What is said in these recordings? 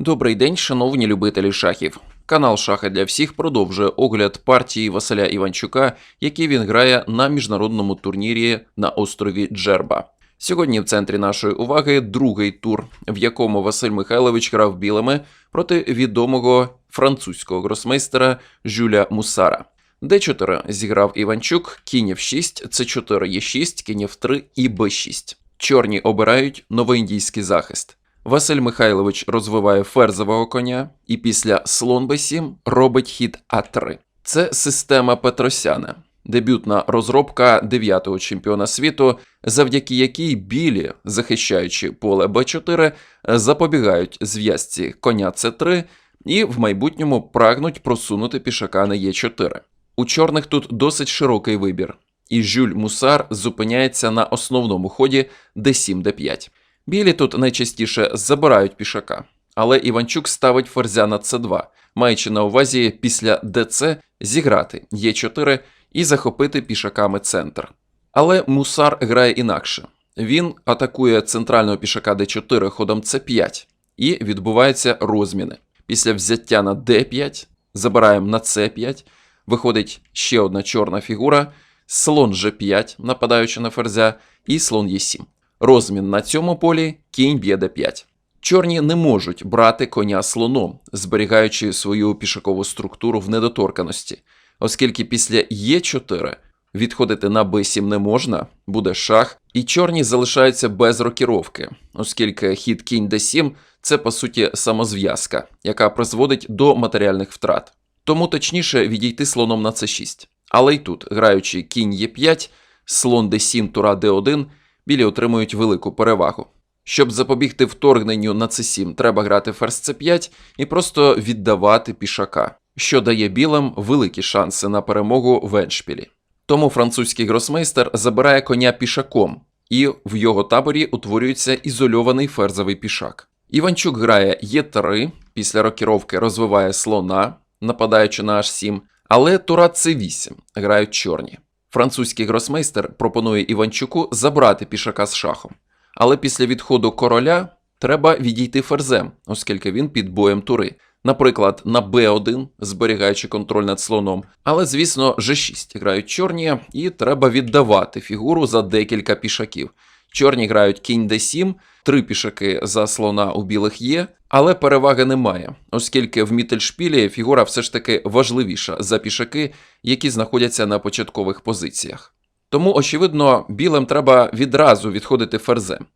Добрий день, шановні любителі шахів. Канал Шахи для всіх продовжує огляд партії Василя Іванчука, який він грає на міжнародному турнірі на острові Джерба. Сьогодні в центрі нашої уваги другий тур, в якому Василь Михайлович грав білими проти відомого французького гросмейстера Жюля Мусара. Д4 зіграв Іванчук, кінь F6, С4 Е6, кінь F3 і Б6. Чорні обирають новоіндійський захист. Василь Михайлович розвиває ферзового коня і після слон Б7 робить хід А3. Це система Петросяна, дебютна розробка 9-го чемпіона світу, завдяки якій білі, захищаючи поле Б4, запобігають зв'язці коня С3 і в майбутньому прагнуть просунути пішака на Е4. У чорних тут досить широкий вибір, і Жюль Мусар зупиняється на основному ході d7 d5. Білі тут найчастіше забирають пішака, але Іванчук ставить ферзя на c2, маючи на увазі після ДЦ зіграти Е4 і захопити пішаками центр. Але Мусар грає інакше. Він атакує центрального пішака d4 ходом c5, і відбуваються розміни. Після взяття на d5 забираємо на c5, виходить ще одна чорна фігура, слон g5, нападаючи на ферзя, і слон e7. Розмін на цьому полі кінь б'є d5. Чорні не можуть брати коня слоном, зберігаючи свою пішакову структуру в недоторканості, оскільки після Е4 відходити на b7 не можна, буде шах, і чорні залишаються без рокіровки, оскільки хід кінь d7 це по суті самозв'язка, яка призводить до матеріальних втрат. Тому точніше відійти слоном на c6. Але й тут, граючи кінь Е5, слон d7, тура d1, білі отримують велику перевагу. Щоб запобігти вторгненню на c7, треба грати ферзь c5 і просто віддавати пішака, що дає білим великі шанси на перемогу в еншпілі. Тому французький гросмейстер забирає коня пішаком, і в його таборі утворюється ізольований ферзовий пішак. Іванчук грає Е3, після рокіровки розвиває слона, нападаючи на H7, але тура c8 грають чорні. Французький гросмейстер пропонує Іванчуку забрати пішака з шахом. Але після відходу короля треба відійти ферзем, оскільки він під боєм тури. Наприклад, на b1, зберігаючи контроль над слоном. Але, звісно, g6 грають чорні, і треба віддавати фігуру за декілька пішаків. Чорні грають кінь d7, три пішаки за слона у білих є, але переваги немає, оскільки в мітельшпілі фігура все ж таки важливіша за пішаки, які знаходяться на початкових позиціях. Тому, очевидно, білим треба відразу відходити ферзем.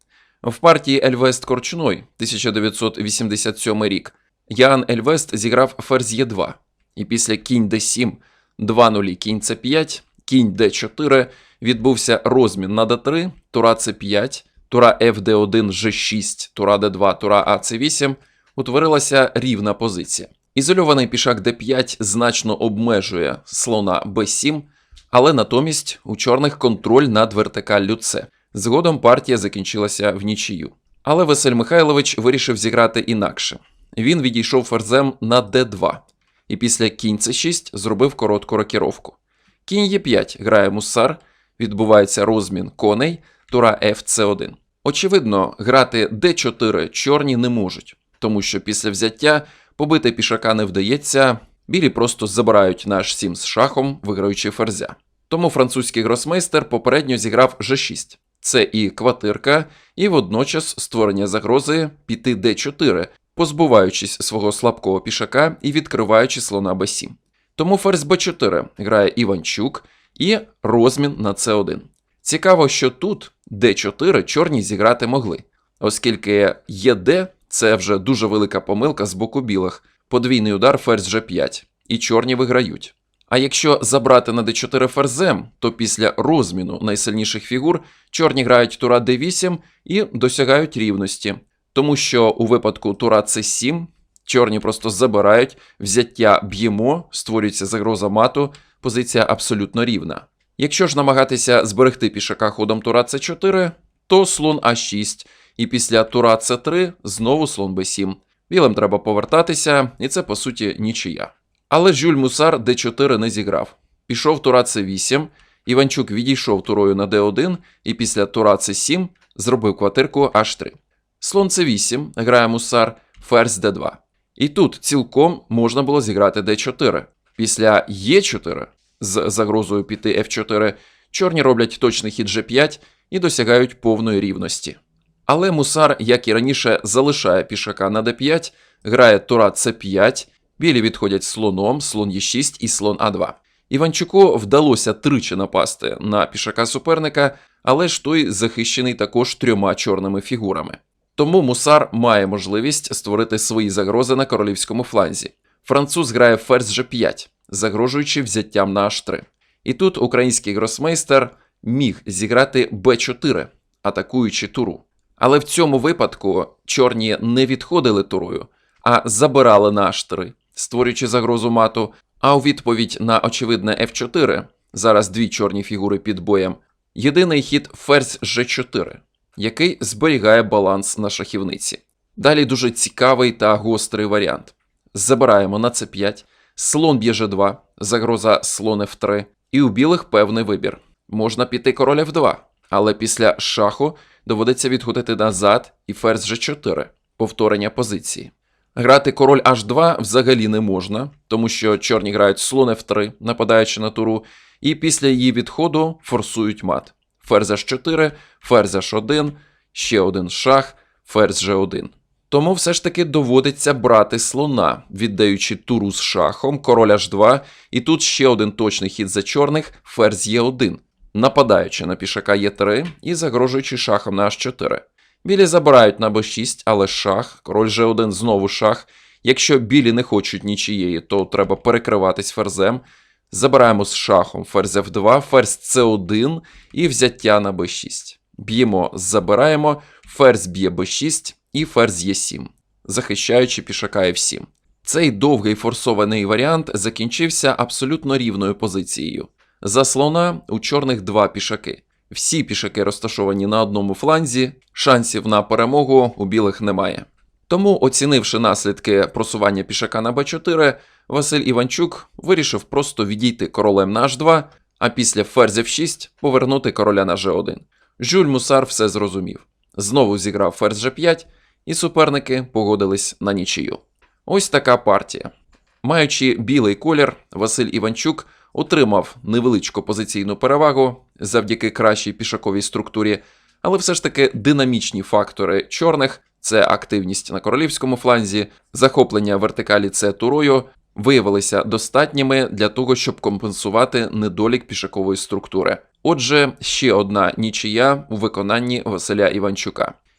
В партії Ельвест Корчной 1987 рік Ян Ельвест зіграв ферзь Е2, і після кінь d7, 2-0 кінь c5, кінь d4 відбувся розмін на d3, тура c5, тура fd1 g6, тура d2, тура ac8, утворилася рівна позиція. Ізольований пішак d5 значно обмежує слона b7, але натомість у чорних контроль над вертикаллю С. Згодом партія закінчилася в нічию. Але Василь Михайлович вирішив зіграти інакше. Він відійшов ферзем на d2, і після кінь c6 зробив коротку рокіровку. Кінь Е5 грає мусар, відбувається розмін коней, тура fc1. Очевидно, грати d4 чорні не можуть, тому що після взяття побити пішака не вдається, білі просто забирають на h7 з шахом, виграючи ферзя. Тому французький гросмейстер попередньо зіграв g6. Це і квартирка, і водночас створення загрози піти d4, позбуваючись свого слабкого пішака і відкриваючи слона b7. Тому ферзь b4 грає Іванчук і розмін на c1. Цікаво, що тут d4 чорні зіграти могли, оскільки єд це вже дуже велика помилка з боку білих, подвійний удар ферзь g5, і чорні виграють. А якщо забрати на d4 ферзем, то після розміну найсильніших фігур чорні грають тура d8 і досягають рівності, тому що у випадку тура c7 чорні просто забирають, взяття б'ємо, створюється загроза мату, позиція абсолютно рівна. Якщо ж намагатися зберегти пішака ходом тура c4, то слон а6, і після тура c3 знову слон b7. Білим треба повертатися, і це по суті нічия. Але Жюль Мусар d4 не зіграв. Пішов тура c8, Іванчук відійшов турою на d1 і після тура c7 зробив квартирку h3. Слон c8 грає Мусар, ферзь d2. І тут цілком можна було зіграти d4. Після e4 з загрозою піти f4 чорні роблять точний хід g5 і досягають повної рівності. Але мусар, як і раніше, залишає пішака на d5, грає тура c5, білі відходять слоном, слон e6 і слон а2. Іванчуку вдалося тричі напасти на пішака суперника, але ж той захищений також трьома чорними фігурами. Тому мусар має можливість створити свої загрози на королівському фланзі. Француз грає ферзь g5, загрожуючи взяттям на h3. І тут український гросмейстер міг зіграти b4, атакуючи туру. Але в цьому випадку чорні не відходили турою, а забирали на h3, створюючи загрозу мату. А у відповідь на очевидне f4, зараз дві чорні фігури під боєм, єдиний хід ферзь g4, який зберігає баланс на шахівниці. Далі дуже цікавий та гострий варіант. Забираємо на c5, слон б'є g2, загроза слон f3, і у білих певний вибір. Можна піти король f2, але після шаху доводиться відходити назад і ферзь g4, повторення позиції. Грати король h2 взагалі не можна, тому що чорні грають слон f3, нападаючи на туру, і після її відходу форсують мат. Ферзь h4, ферзь h1, ще один шах, ферзь g1. Тому все ж таки доводиться брати слона, віддаючи туру з шахом, король h2, і тут ще один точний хід за чорних, ферзь e1, нападаючи на пішака e3 і загрожуючи шахом на h4. Білі забирають на b6, але шах, король g1 знову шах. Якщо білі не хочуть нічієї, то треба перекриватись ферзем. Забираємо з шахом ферзь f2, ферзь c1 і взяття на b6. Б'ємо, забираємо, ферзь б'є b6 і ферзь e7, захищаючи пішака f7. Цей довгий форсований варіант закінчився абсолютно рівною позицією. За слона у чорних два пішаки. Всі пішаки розташовані на одному фланзі, шансів на перемогу у білих немає. Тому, оцінивши наслідки просування пішака на b4, Василь Іванчук вирішив просто відійти королем на h2, а після ферзь f6 повернути короля на g1. Жюль Мусар все зрозумів. Знову зіграв ферзь g5, і суперники погодились на нічию. Ось така партія. Маючи білий колір, Василь Іванчук отримав невеличку позиційну перевагу завдяки кращій пішаковій структурі, але все ж таки динамічні фактори чорних це активність на королівському фланзі, захоплення вертикалі С турою, виявилися достатніми для того, щоб компенсувати недолік пішакової структури. Отже, ще одна нічия у виконанні Василя Іванчука.